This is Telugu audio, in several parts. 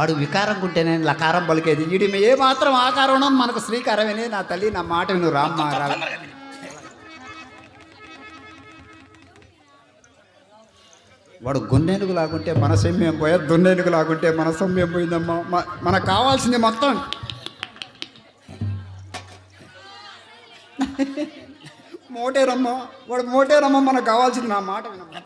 వాడు వికారం ఉంటేనే లకారం పలికేది. వీడి ఏ మాత్రం ఆకారం మనకు శ్రీకారమేనే నా తల్లి నా మాట విను రామ్మ. వాడు గున్నెనుగు లాగుంటే మన సొమ్యం పోయా దున్నెనుగు లాగుంటే మన సొమ్యం పోయిందమ్మా. మనకు కావాల్సింది మొత్తం. మోటేరమ్మా వాడు మోటేరమ్మా మనకు కావాల్సింది నా మాట వినమ్మా.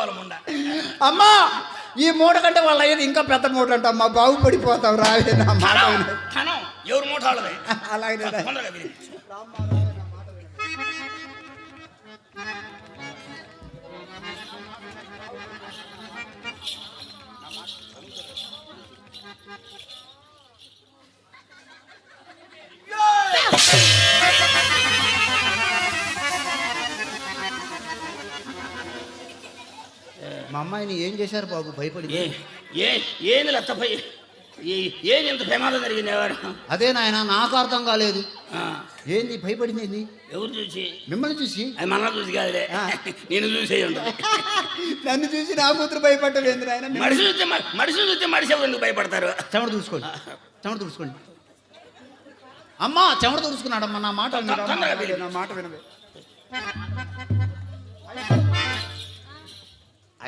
అనుకోవాలి ముండ అమ్మా ఈ మూట కంటే వాళ్ళ అయ్యేది ఇంకా పెద్ద మూట అంట అమ్మా బాగుపడిపోతాం విను. ధనం ఎవరు మూట వాళ్ళదే? అలాగే మా అమ్మాయిని ఏం చేశారు బాబు? భయపడి ఏ ఏ ఏంది లత్తపై ఏది ఇంత ప్రమాదం జరిగింది ఎవరు? అదే నాయన నాకు అర్థం కాలేదు. ఏంది భయపడింది ఏంది? ఎవరు చూసి? మిమ్మల్ని చూసి? అది మన చూసి కాదులే. నేను చూసే ఉంటుంది. నన్ను చూసి నా కూతురు భయపడ్డది ఏంది నాయన? మనిషి చూస్తే మనిషి చూస్తే మనిషి ఎవరు ఎందుకు భయపడతారు? చెమట చూసుకోండి చెమట చూసుకోండి అమ్మా చెమట చూసుకున్నాడమ్మా నా మాట. నా మాట వినవే.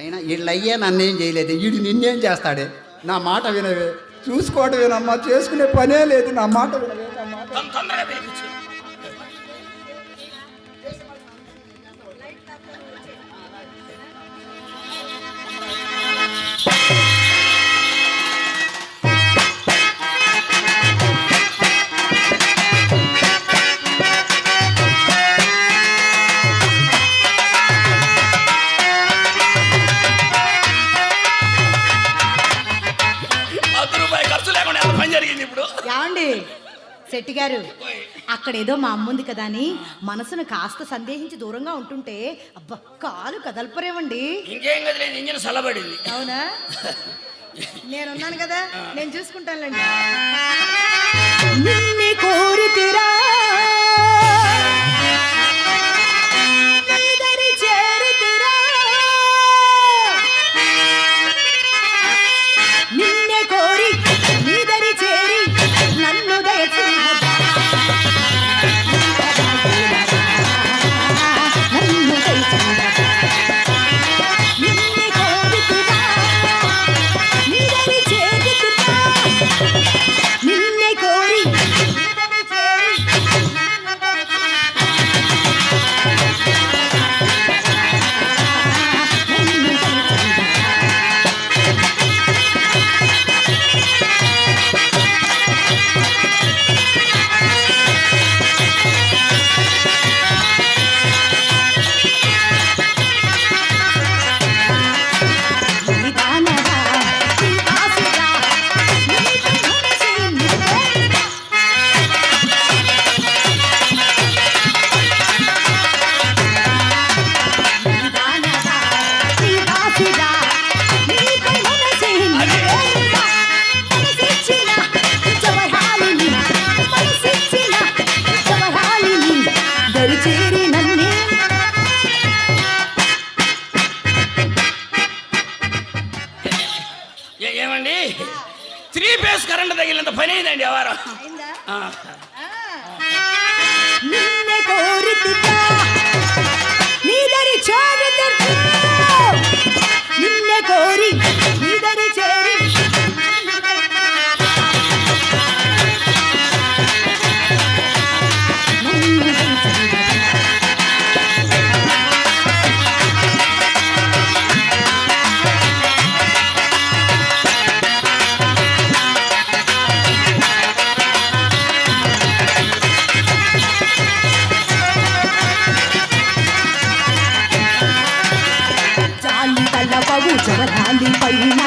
అయినా వీళ్ళయ్యే నన్నేం చేయలేదు. వీడు నిన్నేం చేస్తాడే? నా మాట వినవే. చూసుకోవటం వినమ్మా చేసుకునే పనే లేదు. నా మాట వినవే. శెట్టి గారు అక్కడ ఏదో మా అమ్ముంది కదా అని మనసును కాస్త సందేహించి దూరంగా ఉంటుంటే అబ్బా కాలు కదలపరేమండి. ఇంకేం కదలేదు ఇంజిన్ చల్లబడింది అవునా? నేనున్నాను కదా నేను చూసుకుంటానులేండి. నిన్నే కోరితిరా త్రీ ఫేస్ కరెంట్ తగిలినంత పని అయిందండి ఎవరు అయిందా నిన్నే आई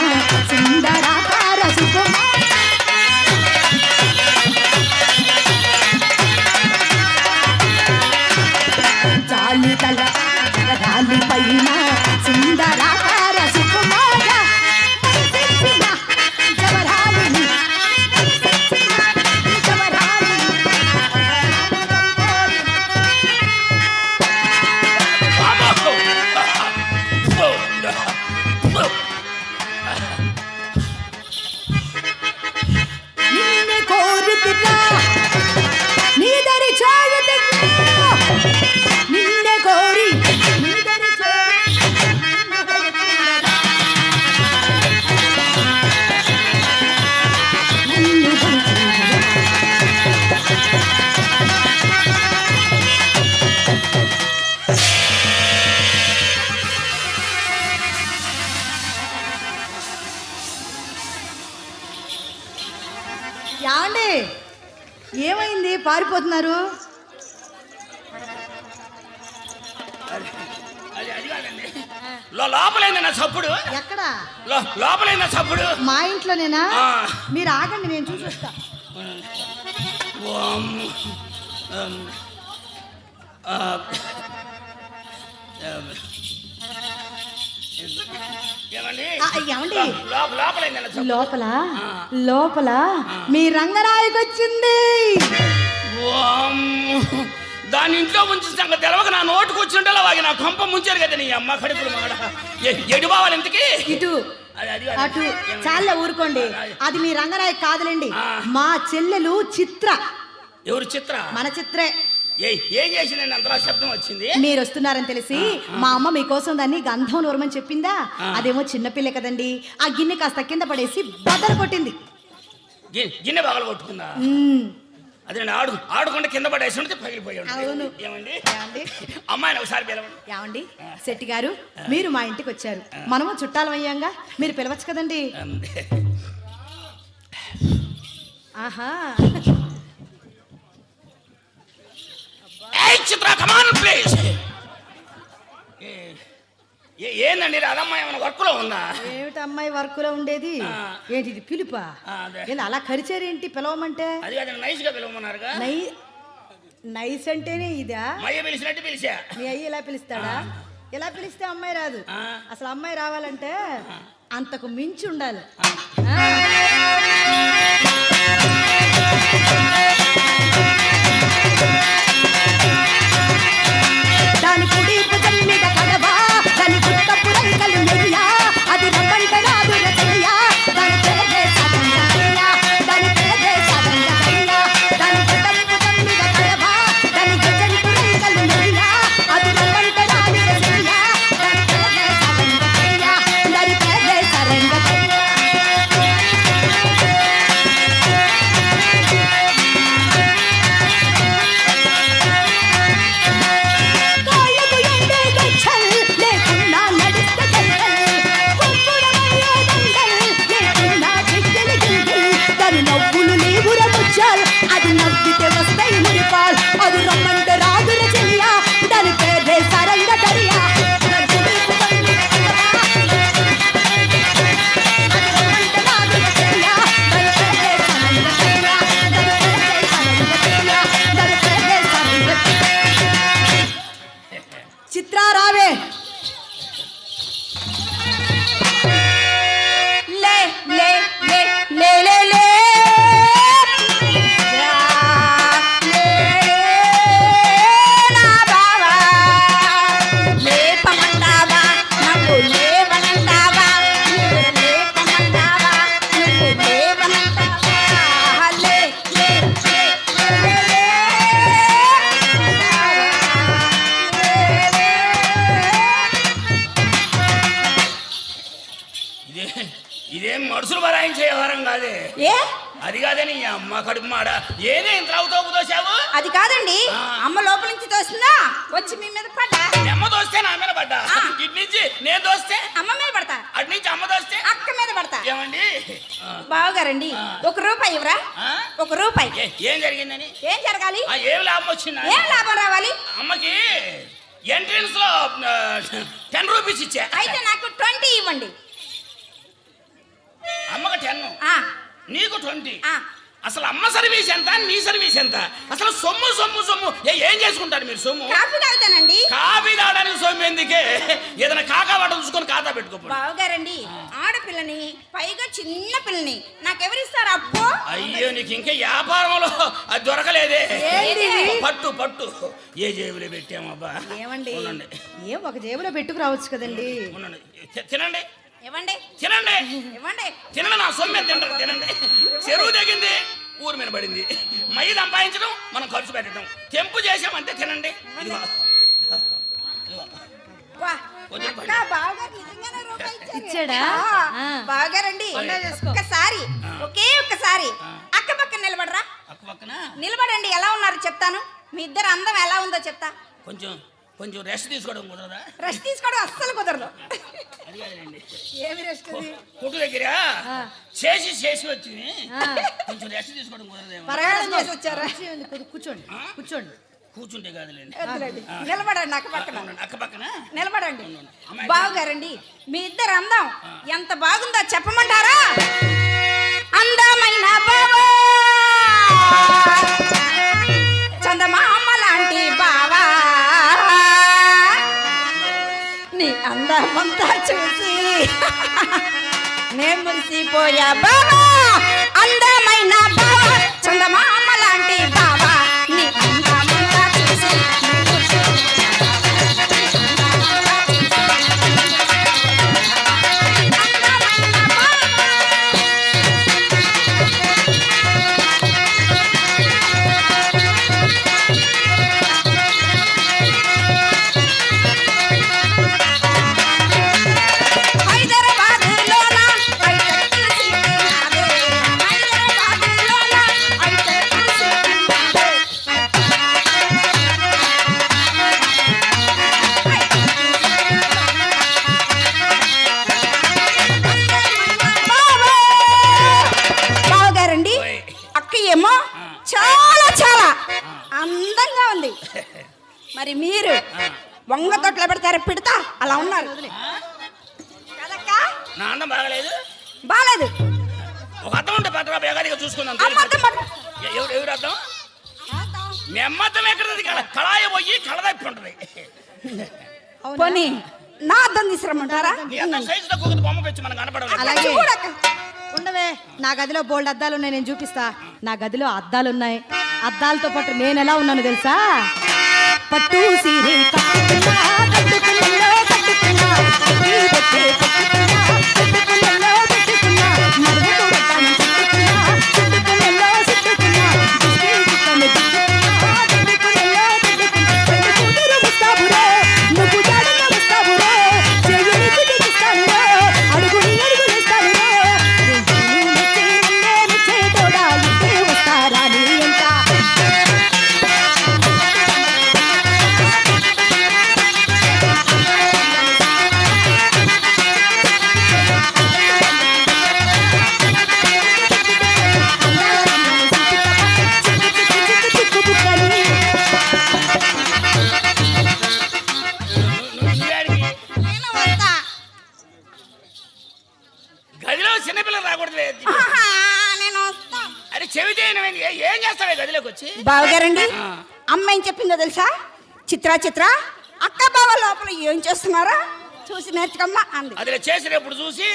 అది అది అది కాదండి. లో- లోపలైంది నా చప్పుడు. ఎక్కడ? లో- లోపలైంది నా చప్పుడు. మా ఇంట్లోనేనా. మీరు ఆగండి నేను చూసి వస్తా ఓం అం, ఆ, అం, ఏమండి? ఆ, ఏమండి? లో- లో- లోపలైంది నా చప్పుడు. లోపల. లోపల? మీ రంగరాయికి వచ్చింది ఓం దాని ఇంట్లో ఉంచి సంగతి తెలవక నా నోటుకు వచ్చింటే వాగి నా కొంప ముంచారు కదా నీ అమ్మ కడుపులు మాడ ఎ- ఎటు పోవాలి ఇంతకి? ఇటు. అటు? చాలే ఊరుకోండి. అది. మీ రంగరాయి కాదులేండి. మా చెల్లెలు చిత్ర. ఎవరు చిత్ర? మన చిత్రే. ఏ ఏం చేసి నేను అంతలా శబ్దం వచ్చింది? మీరు వస్తున్నారని తెలిసి మా అమ్మ మీకోసం దాన్ని గంధం నూరమని చెప్పిందా. అదేమో చిన్నపిల్ల కదండి. ఆ గిన్నె కాస్త కింద పడేసి బదలు కొట్టింది. గిన్నె పగల కొట్టుకుందా. అదే ఆడు ఆడుకుంటే కింద పడేసి ఉంటే పగిలిపోయి ఉంటుంది. అవును. ఏమండి? అమ్మాయిని ఒకసారి పిలవండి. ఏమండి? శెట్టి గారు మీరు మా ఇంటికి వచ్చారు. మనము చుట్టాలం అయ్యాంగా మీరు పిలవచ్చు కదండి? ఆహా. చిత్ర కమాన్ ప్లీజ్ ఏందండి రాదమ్మ ఏమైనా వర్క్లో ఉందా? ఏమిటి అమ్మాయి వర్క్లో ఉండేది. ఏంటి ఇది పిలుపా. ఏంది అలా కరిచారేంటి పిలవమంటే? అది కాదు నైస్గా పిలవమన్నారుగా. నై నైస్ అంటేనే ఇదా? మయ్య పిలిచినట్టు పిలిచా. మీ అయ్యి ఇలా పిలుస్తాడా? ఇలా పిలిస్తే అమ్మాయి రాదు. అసలు అమ్మాయి రావాలంటే అంతకు మించి ఉండాలి. August. ఇదేం మనుషులు బరాయించే వ్యవహారం కాదే. ఏ? అది కాదని అమ్మ కడుపు మాడ. ఏదే ఇంత అవుతావు దోశావు అది కాదండి. అమ్మ లోపల నుంచి తోస్తుందా? వచ్చి మీ మీద పడ్డా? అమ్మ దోస్తే నా మీద పడ్డా. ఇటు నుంచి నేను దోస్తే అమ్మ మీద పడతా. అటు నుంచి అమ్మ దోస్తే అక్క మీద పడతా. ఏమండి? బావగారండి. ఒక రూపాయి ఇవ్వరా? ఒక రూపాయి. ఏ- జరిగిందని? ఏం జరగాలి? ఏం లాభం వచ్చిందా? ఏం లాభం రావాలి? అమ్మకి ఎంట్రన్స్లో టెన్ రూపీస్ ఇచ్చా. అయితే నాకు ట్వంటీ ఇవ్వండి. అమ్మకి టెన్. నీకు ట్వంటీ. ఆ. అసలు అమ్మ సర్వీస్ ఎంత నీ సర్వీస్ ఎంత? అసలు సొమ్ము సొమ్ము సొమ్ము. ఏ- చేసుకుంటారు మీరు సొమ్ము? కాఫీ తాగుతానండి. కాఫీ తాగడానికి సొమ్ము ఎందుకే? ఏదైనా కాకా వాట చూసుకొని ఖాతా పెట్టుకోపోండి బావగారండి ఆడపిల్లని పైగా చిన్న పిల్లని. నాకెవరిస్తారు అబ్బో? అయ్యో నీకు ఇంకా వ్యాపారంలో అది దొరకలేదే? పట్టు పట్టు. ఏ జేబులో పెట్టామబ్బా? ఏమండి? ఏం ఒక జేబులో పెట్టుకు రావచ్చు కదండి తినండి. ఇవ్వండి తినండి. ఇవ్వండి తినండి నా సొమ్మె తింటారు తినండి. చెరువు తెగింది ఊరు మీద పడింది. మై సంపాదించడం మనం ఖర్చు పెట్టడం. తెంపు చేసామంటే తినండి. ఇచ్చాడా? ఒక్కసారి. ఒకే ఒక్కసారి ఆ. అక్క పక్కన నిలబడరా. నిలబడండి ఎలా ఉన్నారు చెప్తాను. మీ ఇద్దరు అందం ఎలా ఉందో చెప్తా. కొంచెం కొంచెం రెస్ట్ తీసుకోవడం కుదరదా? రెస్ట్ తీసుకోవడం అస్సలు కుదరదు. అది ఏమి రెస్ట్? కొట్టు దగ్గర చేసి చేసి వచ్చింది. కొంచెం రెస్ట్ తీసుకోవడం కుదరదేమో. ప్రయాణం చేసి వచ్చారా? కూర్చోండి కూర్చోండి. కూర్చుంటే కాదులేండి. నిలబడండి అక్క పక్కన. అక్క పక్కన? నిలబడండి. బాగుగారండి మీ ఇద్దరు అందం ఎంత బాగుందో చెప్పమంటారా? అందమైన బావా! నీ చూసి. నేను మురిసిపోయా బాబా అందమైన బాబా చందమా మరి మీరు వంగ తొట్లో పెడతారు పిడతా? అలా ఉన్నారు. బాగలేదు. ఒక అర్థం ఉంటే పట్టరా బేగారిగా చూసుకుందాం. ఎవరు ఎవరు అర్థం? మీ అమ్మద్దం ఎక్కడది? కళ కళాయి పోయి కళదప్పి ఉంటది. పోనీ నా అర్థం తీసుకురమ్మంటారా? బొమ్మ పెంచి ఉండవే నా గదిలో బోల్డ్ అద్దాలు ఉన్నాయి నేను చూపిస్తా. నా గదిలో అద్దాలు ఉన్నాయి అద్దాలతో పాటు నేను ఎలా ఉన్నాను తెలుసా? పట్టు సీరే కట్టుకున్నా, కట్టుకున్నా, కట్టుకున్నా, ఏ- చేస్తావే గదిలోకి వచ్చి? బావగారండి. అమ్మ ఏం చెప్పిందో తెలుసా? చిత్ర చిత్ర అక్క బావ లోపల ఏం చేస్తున్నారా? చూసి నేర్చుకోమ్మా అంది. అది చేసినప్పుడు చూసి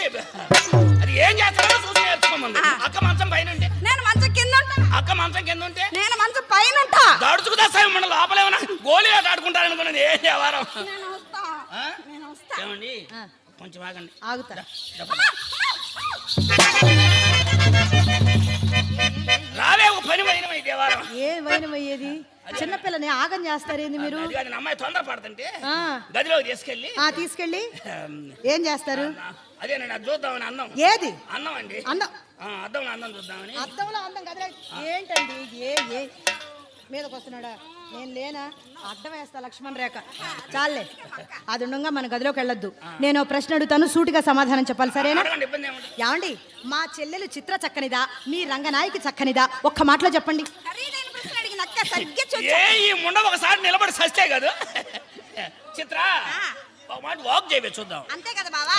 అది ఏం చేస్తారో చూసి నేర్చుకోమంది. అక్క మంచం పైన ఉంటే నేను మంచం కింద ఉంటా అక్క మంచం కింద ఉంటే నేను మంచం పైన ఉంటా దడుచుకు తెస్తాయి మన లోపల ఏమైనా గోళీ ఆట ఆడుకుంటారనుకున్నది ఏ వ్యవహారం నేను వస్తా. ఆ? నేను వస్తా. ఏమండి. కొంచెం ఆగండి. ఆగుతా. రావే ఒక పని ఈ దేవారం. ఏ చిన్నపిల్లని ఆగం చేస్తారేంది మీరు? అది అమ్మాయి తొందర పడుతుంటే. గదిలోకి తీసుకెళ్ళి ఆ తీసుకెళ్ళి ఏం చేస్తారు? అదేనండి అది చూద్దామని అందం ఏది? అందం అండి. ఆ, అద్దంలో అందం చూద్దామని. అద్దంలో అందం కదరా ఏంటండి ఏ ఏ? మీదకి వస్తున్నాడా? నేను లేనా? అడ్డం వేస్తా లక్ష్మణ్ రేఖ. చాలే. అది ఉండగా మన గదిలోకి వెళ్ళొద్దు. నేను ప్రశ్న అడుగుతాను సూటిగా సమాధానం చెప్పాలి సరేనా? ఏమండి మా చెల్లెలు చిత్ర చక్కనిదా? మీ రంగనాయకి చక్కనిదా? ఒక్క మాటలో చెప్పండి. ఈ ముండ ఒకసారి నిలబడి సస్తే కదా. చిత్ర ఆ. ఒక మాట వాక్ చేయవే చూద్దాం. అంతే కదా బావా?